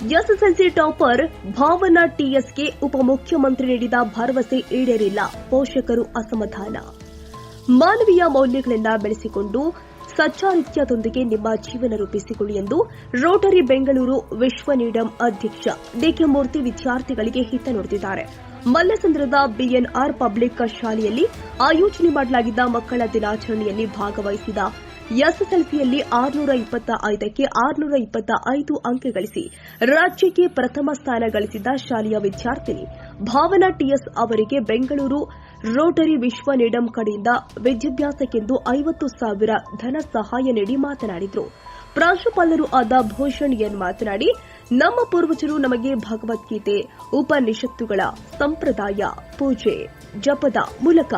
SSLC topper Bhavana ಟಿಎಸ್ಗೆ ಉಪಮುಖ್ಯಮಂತ್ರಿ ನೀಡಿದ ಭರವಸೆ ಈಡೇರಿಲ್ಲ. ಪೋಷಕರು ಅಸಮಾಧಾನ. ಮಾನವೀಯ ಮೌಲ್ಯಗಳನ್ನು ಬೆಳೆಸಿಕೊಂಡು ಸಚ್ಚಾರಿತ್ಯದೊಂದಿಗೆ ನಿಮ್ಮ ಜೀವನ ರೂಪಿಸಿಕೊಳ್ಳಿ ಎಂದು ರೋಟರಿ ಬೆಂಗಳೂರು ವಿಶ್ವ ನೀಡಂ ಅಧ್ಯಕ್ಷ ಡಿಕೆಮೂರ್ತಿ ವಿದ್ಯಾರ್ಥಿಗಳಿಗೆ ಹಿತ ನೋಡುತ್ತಿದ್ದಾರೆ ಮಲ್ಲಸಂದ್ರದ ಬಿಎನ್ಆರ್ ಪಬ್ಲಿಕ್ ಶಾಲೆಯಲ್ಲಿ ಆಯೋಜನೆ ಮಾಡಲಾಗಿದ್ದ ಮಕ್ಕಳ ದಿನಾಚರಣೆಯಲ್ಲಿ ಭಾಗವಹಿಸಿದ ಎಸ್ಎಸ್ಎಲ್ಸಿಯಲ್ಲಿ ಆರುನೂರ ಇಪ್ಪತ್ತ ಐದಕ್ಕೆ ಆರುನೂರ ಇಪ್ಪತ್ತ ಐದು ಅಂಕ ಗಳಿಸಿ ರಾಜ್ಯಕ್ಕೆ ಪ್ರಥಮ ಸ್ಥಾನ ಗಳಿಸಿದ ಶಾಲೆಯ ವಿದ್ಯಾರ್ಥಿನಿ ಭಾವನಾ ಟಿಎಸ್ ಅವರಿಗೆ ಬೆಂಗಳೂರು ರೋಟರಿ ವಿಶ್ವ ನೀಡಂ ಕಡೆಯಿಂದ ವಿದ್ಯಾಭ್ಯಾಸಕ್ಕೆಂದು ಐವತ್ತು ಸಾವಿರ ಧನ ಸಹಾಯ ನೀಡಿ ಮಾತನಾಡಿದರು. ಪ್ರಾಂಶುಪಾಲರು ಆದ ಭೂಷಣ್ ಎನ್ ಮಾತನಾಡಿ, ನಮ್ಮ ಪೂರ್ವಜರು ನಮಗೆ ಭಗವದ್ಗೀತೆ, ಉಪನಿಷತ್ತುಗಳ ಸಂಪ್ರದಾಯ, ಪೂಜೆ, ಜಪದ ಮೂಲಕ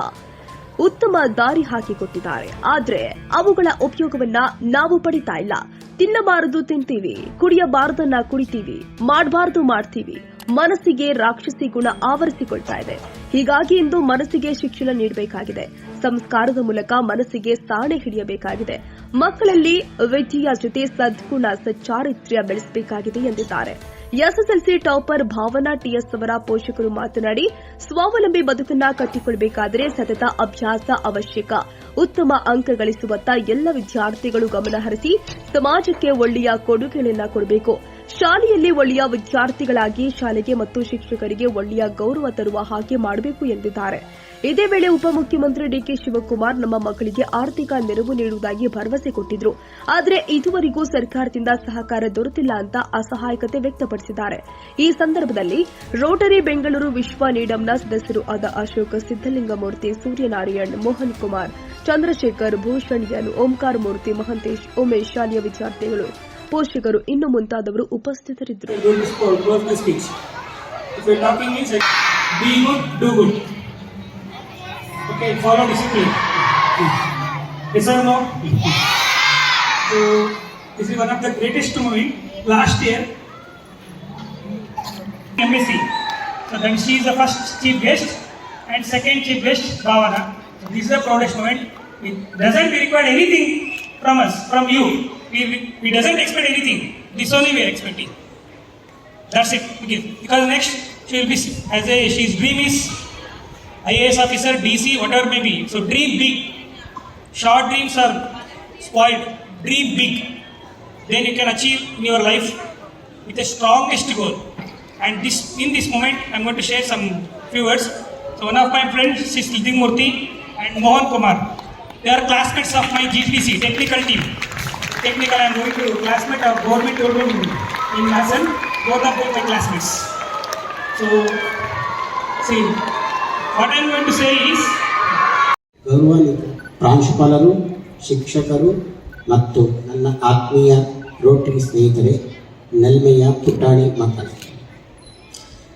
ಉತ್ತಮ ದಾರಿ ಹಾಕಿಕೊಟ್ಟಿದ್ದಾರೆ. ಆದ್ರೆ ಅವುಗಳ ಉಪಯೋಗವನ್ನ ನಾವು ಪಡಿತಾ ಇಲ್ಲ. ತಿನ್ನಬಾರದು ತಿಂತೀವಿ. ಕುಡಿಯಬಾರದನ್ನ ಕುಡಿತೀವಿ. ಮಾಡಬಾರದು ಮಾಡ್ತೀವಿ. ಮನಸ್ಸಿಗೆ ರಾಕ್ಷಸಿ ಗುಣ ಆವರಿಸಿಕೊಳ್ತಾ ಇದೆ. ಹೀಗಾಗಿ ಇಂದು ಮನಸ್ಸಿಗೆ ಶಿಕ್ಷಣ ನೀಡಬೇಕಾಗಿದೆ. ಸಂಸ್ಕಾರದ ಮೂಲಕ ಮನಸ್ಸಿಗೆ ಸಾಣೆ ಹಿಡಿಯಬೇಕಾಗಿದೆ. ಮಕ್ಕಳಲ್ಲಿ ವಿದ್ಯೆಯ ಜೊತೆ ಸದ್ಗುಣ, ಸಚ್ಚಾರಿತ್ರ್ಯ ಬೆಳೆಸಬೇಕಾಗಿದೆ ಎಂದಿದ್ದಾರೆ. ಎಸ್ಎಸ್ಎಲ್ಸಿ ಟಾಪರ್ ಭಾವನಾ ಟಿಎಸ್ ಅವರ ಪೋಷಕರು ಮಾತನಾಡಿ, ಸ್ವಾವಲಂಬಿ ಬದುಕನ್ನ ಕಟ್ಟಿಕೊಳ್ಳಬೇಕಾದರೆ ಸತತ ಅಭ್ಯಾಸ ಅವಶ್ಯಕ. ಉತ್ತಮ ಅಂಕ ಗಳಿಸುವತ್ತ ಎಲ್ಲ ವಿದ್ಯಾರ್ಥಿಗಳು ಗಮನಹರಿಸಿ ಸಮಾಜಕ್ಕೆ ಒಳ್ಳೆಯ ಕೊಡುಗೆಗಳನ್ನ ಕೊಡಬೇಕು. ಶಾಲೆಯಲ್ಲಿ ಒಳ್ಳೆಯ ವಿದ್ಯಾರ್ಥಿಗಳಾಗಿ ಶಾಲೆಗೆ ಮತ್ತು ಶಿಕ್ಷಕರಿಗೆ ಒಳ್ಳೆಯ ಗೌರವ ತರುವ ಹಾಗೆ ಮಾಡಬೇಕು ಎಂದಿದ್ದಾರೆ. ಇದೇ ವೇಳೆ ಉಪಮುಖ್ಯಮಂತ್ರಿ ಡಿಕೆ ಶಿವಕುಮಾರ್ ನಮ್ಮ ಮಕ್ಕಳಿಗೆ ಆರ್ಥಿಕ ನೆರವು ನೀಡುವುದಾಗಿ ಭರವಸೆ ಕೊಟ್ಟಿದ್ರು. ಆದರೆ ಇದುವರೆಗೂ ಸರ್ಕಾರದಿಂದ ಸಹಕಾರ ದೊರೆತಿಲ್ಲ ಅಂತ ಅಸಹಾಯಕತೆ ವ್ಯಕ್ತಪಡಿಸಿದ್ದಾರೆ. ಈ ಸಂದರ್ಭದಲ್ಲಿ ರೋಟರಿ ಬೆಂಗಳೂರು ವಿಶ್ವ ನೀಡಂನ ಸದಸ್ಯರು ಆದ ಅಶೋಕ ಸಿದ್ದಲಿಂಗಮೂರ್ತಿ ಸೂರ್ಯನಾರಾಯಣ್, ಮೋಹನ್ ಕುಮಾರ್, ಚಂದ್ರಶೇಖರ್, ಭೂಷಣ್ ಎನ್ ಓಂಕಾರ ಮೂರ್ತಿ, ಮಹಂತೇಶ್, ಉಮೇಶ್, ಶಾಲೆಯ ವಿದ್ಯಾರ್ಥಿಗಳು ಪೋಷಕರು ಇನ್ನು ಮುಂತಾದವರು ಉಪಸ್ಥಿತರಿದ್ದರು going to score, close my speech. If you're talking means like, be good, do good. Okay, follow discipline. Yes or no? So, this is one of the greatest movie last year. MSc. So then she is the first chief guest and second chief guest Bhavana. So this is the proudest moment. It doesn't require anything from us, from you. We, we, doesn't expect anything. This only we are expecting. That's it. Because next she will be as a she's dream is IAS officer, DC, whatever may be. So dream big. Short dreams are spoiled. Dream big. Then you can achieve in your life with the strongest goal. And this in this moment I'm going to share some few words. So one of my friends is Murthy and Mohan Kumar. They are classmates of my GPC technical team. Technical I'm going to classmate of government children in lesson, Both of them my classmates. So see what I'm going to say is ಗೌರವಾನ್ವಿತ ಪ್ರಾಂಶುಪಾಲರು ಶಿಕ್ಷಕರು ಮತ್ತು ನನ್ನ ಆತ್ಮೀಯ Rotary ಸ್ನೇಹಿತರೆ ನೆಲ್ಮೆಯ ಪುಟಾಣಿ ಮಕ್ಕಳ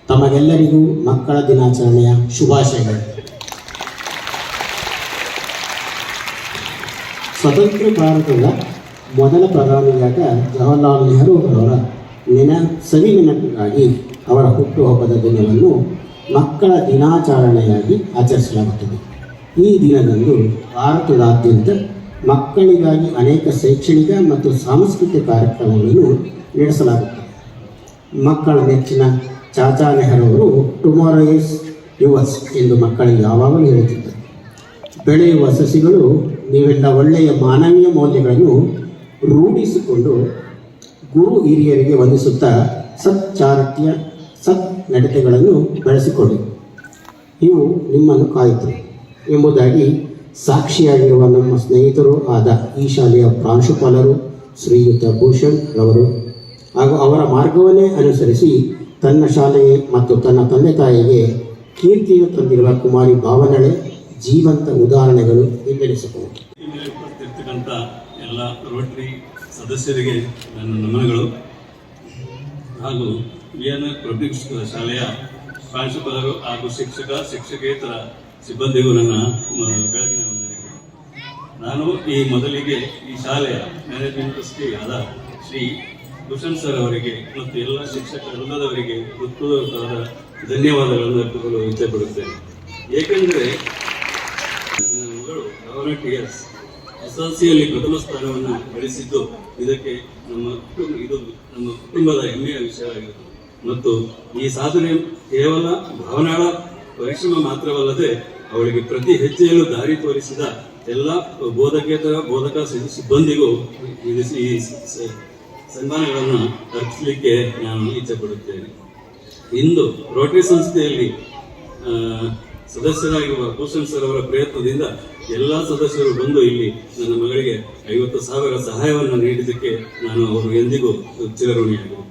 ತಮಗೆಲ್ಲರಿಗೂ ಮಕ್ಕಳ ದಿನಾಚರಣೆಯ ಶುಭಾಶಯಗಳು ಸ್ವತಂತ್ರ ಭಾರತದ ಮೊದಲ ಪ್ರಧಾನಿಯಾದ ಜವಾಹರ್ಲಾಲ್ ನೆಹರು ಅವರ ನೆನ, ಸವಿ ನೆನಪಿಗಾಗಿ ಅವರ ಹುಟ್ಟುಹಬ್ಬದ ದಿನವನ್ನು ಮಕ್ಕಳ ದಿನಾಚರಣೆಯಾಗಿ ಆಚರಿಸಲಾಗುತ್ತದೆ. ಈ ದಿನದಂದು ಭಾರತದಾದ್ಯಂತ ಮಕ್ಕಳಿಗಾಗಿ ಅನೇಕ ಶೈಕ್ಷಣಿಕ ಮತ್ತು ಸಾಂಸ್ಕೃತಿಕ ಕಾರ್ಯಕ್ರಮಗಳನ್ನು ನಡೆಸಲಾಗುತ್ತದೆ. ಮಕ್ಕಳ ನೆಚ್ಚಿನ ಚಾಚಾ ನೆಹರು ಅವರು ಟುಮಾರೋ ಇಸ್ ಯುವರ್ಸ್ ಎಂದು ಮಕ್ಕಳಿಗೆ ಯಾವಾಗಲೂ ಹೇಳುತ್ತಿದ್ದರು. ಬೆಳೆಯುವ ಸಸಿಗಳು ನೀವೆಲ್ಲ ಒಳ್ಳೆಯ ಮಾನವೀಯ ಮೌಲ್ಯಗಳನ್ನು ರೂಢಿಸಿಕೊಂಡು ಗುರು ಹಿರಿಯರಿಗೆ ವಂದಿಸುತ್ತಾ ಸಚ್ಚಾರಿತ್ರ್ಯ ಸತ್ ನಡತೆಗಳನ್ನು ಬೆಳೆಸಿಕೊಳ್ಳಿ. ಇವು ನಿಮ್ಮನ್ನು ಕಾಯಿತು ಎಂಬುದಾಗಿ ಸಾಕ್ಷಿಯಾಗಿರುವ ನಮ್ಮ ಸ್ನೇಹಿತರು ಆದ ಈ ಶಾಲೆಯ ಪ್ರಾಂಶುಪಾಲರು ಶ್ರೀಯುತ ಭೂಷಣ್ ರವರು ಹಾಗೂ ಅವರ ಮಾರ್ಗವನ್ನೇ ಅನುಸರಿಸಿ ತನ್ನ ಶಾಲೆಗೆ ಮತ್ತು ತನ್ನ ತಂದೆ ತಾಯಿಗೆ ಕೀರ್ತಿಯು ತಂದಿರುವ ಕುಮಾರಿ ಭಾವನಳೆ ಜೀವಂತ ಉದಾಹರಣೆಗಳು ಎಂದೆನಿಸಬಹುದು ಉಪಸ್ಥಿತಿರ್ತಕ್ಕಂಥ ಎಲ್ಲ ರೋಟರಿ ಸದಸ್ಯರಿಗೆ ನನ್ನ ನಮನಗಳು. ಹಾಗೂ ವಿ ಎನ್ ಪಬ್ಲಿಕ್ ಶಾಲೆಯ ಪ್ರಾಂಶುಪಾಲರು ಹಾಗೂ ಶಿಕ್ಷಕ, ಶಿಕ್ಷಕೇತರ ಸಿಬ್ಬಂದಿಗೂ ನನ್ನ ಬೆಳಗಿನ ವಂದನೆಗಳು. ನಾನು ಈ ಮೊದಲಿಗೆ ಈ ಶಾಲೆಯ ಮ್ಯಾನೇಜ್ಮೆಂಟ್ ಟ್ರಸ್ಟಿ ಆದ ಶ್ರೀ ಭೂಷಣ್ ಸರ್ ಅವರಿಗೆ ಮತ್ತು ಎಲ್ಲ ಶಿಕ್ಷಕ ವೃಂದದವರಿಗೆ ಹೃತ್ಪೂರ್ವಕವಾದ ಧನ್ಯವಾದಗಳನ್ನು ಅರ್ಪಿಸಲು ಇಚ್ಛೆಪಡುತ್ತೇನೆ ಏಕೆಂದರೆ ನನ್ನ ಮಗಳು Bhavana T S S L ಸಿಯಲ್ಲಿ ಪ್ರಥಮ ಸ್ಥಾನವನ್ನು ಗಳಿಸಿದ್ದು ಇದಕ್ಕೆ ನಮ್ಮ ಇದು ನಮ್ಮ ಕುಟುಂಬದ ಹೆಮ್ಮೆಯ ವಿಷಯವಾಗಿರುತ್ತದೆ ಮತ್ತು ಈ ಸಾಧನೆ ಕೇವಲ ಭಾವನಾಳ ಪರಿಶ್ರಮ ಮಾತ್ರವಲ್ಲದೆ ಅವಳಿಗೆ ಪ್ರತಿ ಹೆಜ್ಜೆಯಲ್ಲೂ ದಾರಿ ತೋರಿಸಿದ ಎಲ್ಲ ಬೋಧಕೇತರ, ಬೋಧಕ ಸಿಬ್ಬಂದಿಗೂ ಈ ಸನ್ಮಾನಗಳನ್ನು ಅರ್ಪಿಸಲಿಕ್ಕೆ ನಾನು ಇಚ್ಛೆ ಇಂದು ರೋಟರಿ ಸಂಸ್ಥೆಯಲ್ಲಿ ಸದಸ್ಯರಾಗಿರುವ ಭೂಷಣ್ ಸರ್ ಅವರ ಪ್ರಯತ್ನದಿಂದ ಎಲ್ಲ ಸದಸ್ಯರು ಬಂದು ಇಲ್ಲಿ ನನ್ನ ಮಗಳಿಗೆ ಐವತ್ತು ಸಾವಿರ ಸಹಾಯವನ್ನು ನೀಡಿದ್ದಕ್ಕೆ ನಾನು ಅವರು ಎಂದಿಗೂ ಚಿರಋಣಿಯಾಗಿರುತ್ತೇನೆ